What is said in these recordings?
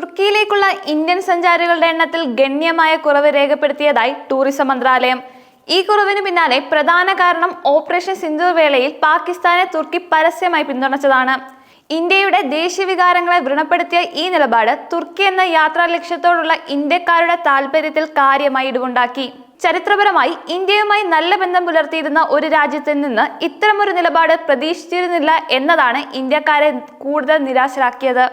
തുർക്കിയിലേക്കുള്ള Indian സഞ്ചാരികളുടെ എണ്ണത്തിൽ ഗണ്യമായ കുറവ് രേഖപ്പെടുത്തിയതായി ടൂറിസം മന്ത്രാലയം. ഈ കുറവിന് പിന്നാലെ പ്രധാന കാരണം ഓപ്പറേഷൻ സിന്ധു വേളയിൽ പാകിസ്ഥാനെ തുർക്കി പരസ്യമായി പിന്തുണച്ചതാണ്. ഇന്ത്യയുടെ ദേശീയ വികാരങ്ങളെ വ്രണപ്പെടുത്തിയ ഈ നിലപാട് തുർക്കി എന്ന യാത്രാ ലക്ഷ്യത്തോടുള്ള ഇന്ത്യക്കാരുടെ താല്പര്യത്തിൽ കാര്യമായി ഇടിവുണ്ടാക്കി. ചരിത്രപരമായി ഇന്ത്യയുമായി നല്ല ബന്ധം പുലർത്തിയിരുന്ന ഒരു രാജ്യത്തിൽ നിന്ന് ഇത്തരമൊരു നിലപാട് പ്രതീക്ഷിച്ചിരുന്നില്ല എന്നതാണ് ഇന്ത്യക്കാരെ കൂടുതൽ നിരാശരാക്കിയത്.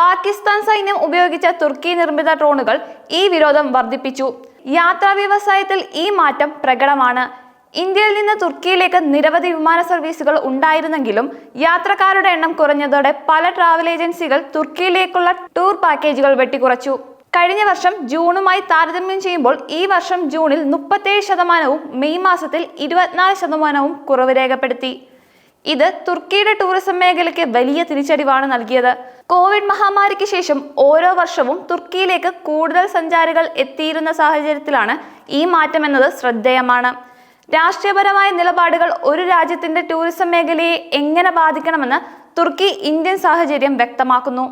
പാകിസ്ഥാൻ സൈന്യം ഉപയോഗിച്ച തുർക്കി നിർമ്മിത ഡ്രോണുകൾ ഈ വിരോധം വർദ്ധിപ്പിച്ചു. യാത്രാ വ്യവസായത്തിൽ ഈ മാറ്റം പ്രകടമാണ്. ഇന്ത്യയിൽ നിന്ന് തുർക്കിയിലേക്ക് നിരവധി വിമാന സർവീസുകൾ ഉണ്ടായിരുന്നെങ്കിലും യാത്രക്കാരുടെ എണ്ണം കുറഞ്ഞതോടെ പല ട്രാവൽ ഏജൻസികൾ തുർക്കിയിലേക്കുള്ള ടൂർ പാക്കേജുകൾ വെട്ടിക്കുറച്ചു. കഴിഞ്ഞ വർഷം ജൂണുമായി താരതമ്യം ചെയ്യുമ്പോൾ ഈ വർഷം ജൂണിൽ മുപ്പത്തേഴ് ശതമാനവും മെയ് മാസത്തിൽ ഇരുപത്തിനാല് ശതമാനവും കുറവ് രേഖപ്പെടുത്തി. ഇത് തുർക്കിയുടെ ടൂറിസം മേഖലയ്ക്ക് വലിയ തിരിച്ചടിവാണ് നൽകിയത്. കോവിഡ് മഹാമാരിക്ക് ശേഷം ഓരോ വർഷവും തുർക്കിയിലേക്ക് കൂടുതൽ സഞ്ചാരികൾ എത്തിയിരുന്ന സാഹചര്യത്തിലാണ് ഈ മാറ്റം എന്നത് ശ്രദ്ധേയമാണ്. രാഷ്ട്രീയപരമായ നിലപാടുകൾ ഒരു രാജ്യത്തിന്റെ ടൂറിസം മേഖലയെ എങ്ങനെ ബാധിക്കണമെന്ന് തുർക്കി ഇന്ത്യൻ സാഹചര്യം വ്യക്തമാക്കുന്നു.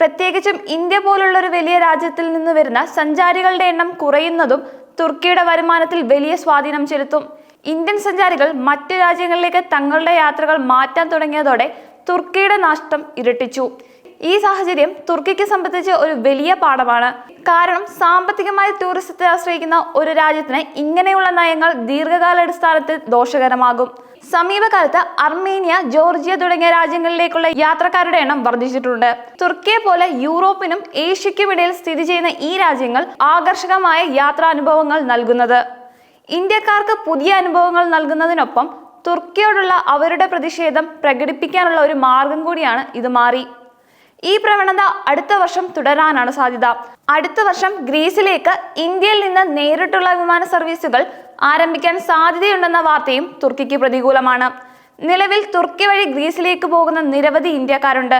പ്രത്യേകിച്ചും ഇന്ത്യ പോലുള്ള ഒരു വലിയ രാജ്യത്തിൽ നിന്ന് വരുന്ന സഞ്ചാരികളുടെ എണ്ണം കുറയുന്നതും തുർക്കിയുടെ വരുമാനത്തിൽ വലിയ സ്വാധീനം ചെലുത്തും. ഇന്ത്യൻ സഞ്ചാരികൾ മറ്റു രാജ്യങ്ങളിലേക്ക് തങ്ങളുടെ യാത്രകൾ മാറ്റാൻ തുടങ്ങിയതോടെ തുർക്കിയുടെ നഷ്ടം ഇരട്ടിച്ചു. ഈ സാഹചര്യം തുർക്കിക്ക് സംബന്ധിച്ച് ഒരു വലിയ പാഠമാണ്. കാരണം സാമ്പത്തികമായി ടൂറിസത്തെ ആശ്രയിക്കുന്ന ഒരു രാജ്യത്തിന് ഇങ്ങനെയുള്ള നയങ്ങൾ ദീർഘകാലാടിസ്ഥാനത്തിൽ ദോഷകരമാകും. സമീപകാലത്ത് അർമേനിയ ജോർജിയ തുടങ്ങിയ രാജ്യങ്ങളിലേക്കുള്ള യാത്രക്കാരുടെ എണ്ണം വർദ്ധിച്ചിട്ടുണ്ട്. തുർക്കിയെ പോലെ യൂറോപ്പിനും ഏഷ്യയ്ക്കും ഇടയിൽ സ്ഥിതി ചെയ്യുന്ന ഈ രാജ്യങ്ങൾ ആകർഷകമായ യാത്രാനുഭവങ്ങൾ നൽകുന്നത്. ഇന്ത്യക്കാർക്ക് പുതിയ അനുഭവങ്ങൾ നൽകുന്നതിനൊപ്പം തുർക്കിയോടുള്ള അവരുടെ പ്രതിഷേധം പ്രകടിപ്പിക്കാനുള്ള ഒരു മാർഗം കൂടിയാണ് ഇത് മാറി. ഈ പ്രവണത അടുത്ത വർഷം തുടരാനാണ് സാധ്യത. അടുത്ത വർഷം ഗ്രീസിലേക്ക് ഇന്ത്യയിൽ നിന്ന് നേരിട്ടുള്ള വിമാന സർവീസുകൾ ആരംഭിക്കാൻ സാധ്യതയുണ്ടെന്ന വാർത്തയും തുർക്കിക്ക് പ്രതികൂലമാണ്. നിലവിൽ തുർക്കി വഴി ഗ്രീസിലേക്ക് പോകുന്ന നിരവധി ഇന്ത്യക്കാരുണ്ട്.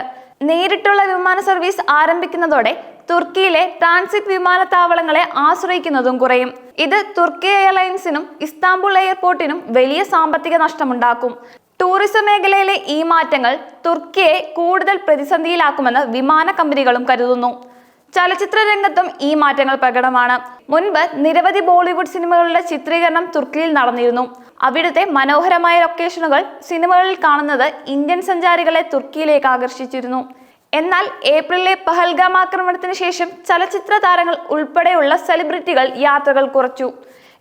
നേരിട്ടുള്ള വിമാന സർവീസ് ആരംഭിക്കുന്നതോടെ തുർക്കിയിലെ ട്രാൻസിറ്റ് വിമാനത്താവളങ്ങളെ ആശ്രയിക്കുന്നതും കുറയും. ഇത് തുർക്കി എയർലൈൻസിനും ഇസ്താംബുൾ എയർപോർട്ടിനും വലിയ സാമ്പത്തിക നഷ്ടമുണ്ടാക്കും. ടൂറിസം മേഖലയിലെ ഈ മാറ്റങ്ങൾ തുർക്കിയെ കൂടുതൽ പ്രതിസന്ധിയിലാക്കുമെന്ന് വിമാന കമ്പനികളും കരുതുന്നു. ചലച്ചിത്ര രംഗത്തും ഈ മാറ്റങ്ങൾ പ്രകടമാണ്. മുൻപ് നിരവധി ബോളിവുഡ് സിനിമകളുടെ ചിത്രീകരണം തുർക്കിയിൽ നടന്നിരുന്നു. അവിടുത്തെ മനോഹരമായ ലൊക്കേഷനുകൾ സിനിമകളിൽ കാണുന്നത് ഇന്ത്യൻ സഞ്ചാരികളെ തുർക്കിയിലേക്ക് ആകർഷിച്ചിരുന്നു. എന്നാൽ ഏപ്രിലിലെ പഹൽഗാം ആക്രമണത്തിന് ശേഷം ചലച്ചിത്ര താരങ്ങൾ ഉൾപ്പെടെയുള്ള സെലിബ്രിറ്റികൾ യാത്രകൾ കുറച്ചു.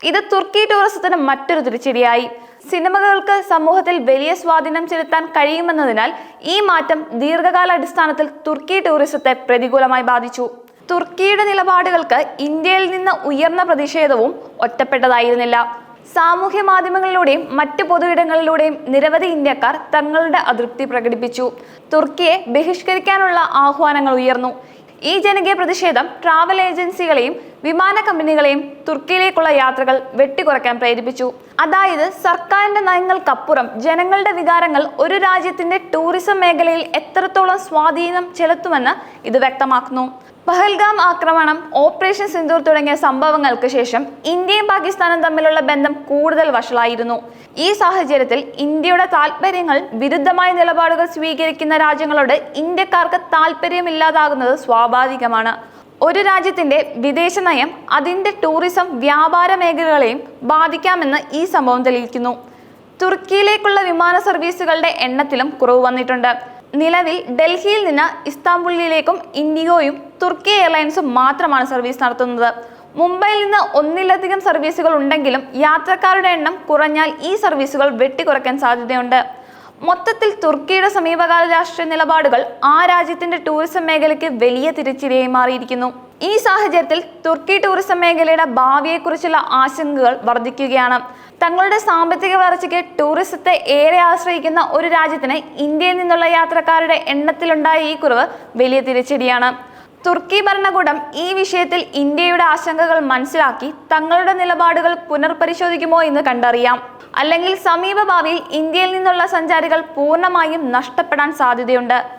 ഇത് തുർക്കി ടൂറിസത്തിന് മറ്റൊരു തിരിച്ചടിയായി. സിനിമകൾക്ക് സമൂഹത്തിൽ വലിയ സ്വാധീനം ചെലുത്താൻ കഴിയുമെന്നതിനാൽ ഈ മാറ്റം ദീർഘകാലാടിസ്ഥാനത്തിൽ തുർക്കി ടൂറിസത്തെ പ്രതികൂലമായി ബാധിച്ചു. തുർക്കിയുടെ നിലപാടുകൾക്ക് ഇന്ത്യയിൽ നിന്ന് ഉയർന്ന പ്രതിഷേധവും ഒറ്റപ്പെട്ടതായിരുന്നില്ല. സാമൂഹ്യ മാധ്യമങ്ങളിലൂടെയും മറ്റ് പൊതുയിടങ്ങളിലൂടെയും നിരവധി ഇന്ത്യക്കാർ തങ്ങളുടെ അതൃപ്തി പ്രകടിപ്പിച്ചു. തുർക്കിയെ ബഹിഷ്കരിക്കാനുള്ള ആഹ്വാനങ്ങൾ ഉയർന്നു. ഈ ജനകീയ പ്രതിഷേധം ട്രാവൽ ഏജൻസികളെയും വിമാന കമ്പനികളെയും തുർക്കിയിലേക്കുള്ള യാത്രകൾ വെട്ടിക്കുറയ്ക്കാൻ പ്രേരിപ്പിച്ചു. അതായത് സർക്കാരിന്റെ നയങ്ങൾക്കപ്പുറം ജനങ്ങളുടെ വികാരങ്ങൾ ഒരു രാജ്യത്തിന്റെ ടൂറിസം മേഖലയിൽ എത്രത്തോളം സ്വാധീനം ചെലുത്തുമെന്ന് ഇത് വ്യക്തമാക്കുന്നു. പഹൽഗാം ആക്രമണം ഓപ്പറേഷൻ സിന്ദൂർ തുടങ്ങിയ സംഭവങ്ങൾക്ക് ശേഷം ഇന്ത്യയും പാകിസ്ഥാനും തമ്മിലുള്ള ബന്ധം കൂടുതൽ വഷളായിരുന്നു. ഈ സാഹചര്യത്തിൽ ഇന്ത്യയുടെ താല്പര്യങ്ങൾ വിരുദ്ധമായ നിലപാടുകൾ സ്വീകരിക്കുന്ന രാജ്യങ്ങളോട് ഇന്ത്യക്കാർക്ക് താല്പര്യമില്ലാതാകുന്നത് സ്വാഭാവികമാണ്. ഒരു രാജ്യത്തിന്റെ വിദേശ നയം അതിന്റെ ടൂറിസം വ്യാപാര മേഖലകളെയും ബാധിക്കാമെന്ന് ഈ സംഭവം തെളിയിക്കുന്നു. തുർക്കിയിലേക്കുള്ള വിമാന സർവീസുകളുടെ എണ്ണത്തിലും കുറവ് വന്നിട്ടുണ്ട്. നിലവിൽ ഡൽഹിയിൽ നിന്ന് ഇസ്താംബുളിലേക്കും ഇൻഡിഗോയും തുർക്കി എയർലൈൻസും മാത്രമാണ് സർവീസ് നടത്തുന്നത്. മുംബൈയിൽ നിന്ന് ഒന്നിലധികം സർവീസുകൾ ഉണ്ടെങ്കിലും യാത്രക്കാരുടെ എണ്ണം കുറഞ്ഞാൽ ഈ സർവീസുകൾ വെട്ടിക്കുറയ്ക്കാൻ സാധ്യതയുണ്ട്. മൊത്തത്തിൽ തുർക്കിയുടെ സമീപകാല രാഷ്ട്രീയ നിലപാടുകൾ ആ രാജ്യത്തിന്റെ ടൂറിസം മേഖലയ്ക്ക് വലിയ തിരിച്ചടിയായി മാറിയിരിക്കുന്നു. ഈ സാഹചര്യത്തിൽ തുർക്കി ടൂറിസം മേഖലയുടെ ഭാവിയെക്കുറിച്ചുള്ള ആശങ്കകൾ വർദ്ധിക്കുകയാണ്. തങ്ങളുടെ സാമ്പത്തിക വളർച്ചയ്ക്ക് ടൂറിസത്തെ ഏറെ ആശ്രയിക്കുന്ന ഒരു രാജ്യത്തിന് ഇന്ത്യയിൽ നിന്നുള്ള യാത്രക്കാരുടെ എണ്ണത്തിലുണ്ടായ ഈ കുറവ് വലിയ തിരിച്ചടിയാണ്. തുർക്കി ഭരണകൂടം ഈ വിഷയത്തിൽ ഇന്ത്യയുടെ ആശങ്കകൾ മനസ്സിലാക്കി തങ്ങളുടെ നിലപാടുകൾ പുനർപരിശോധിക്കുമോ എന്ന് കണ്ടറിയാം. അല്ലെങ്കിൽ സമീപ ഭാവിയിൽ ഇന്ത്യയിൽ നിന്നുള്ള സഞ്ചാരികൾ പൂർണമായും നഷ്ടപ്പെടാൻ സാധ്യതയുണ്ട്.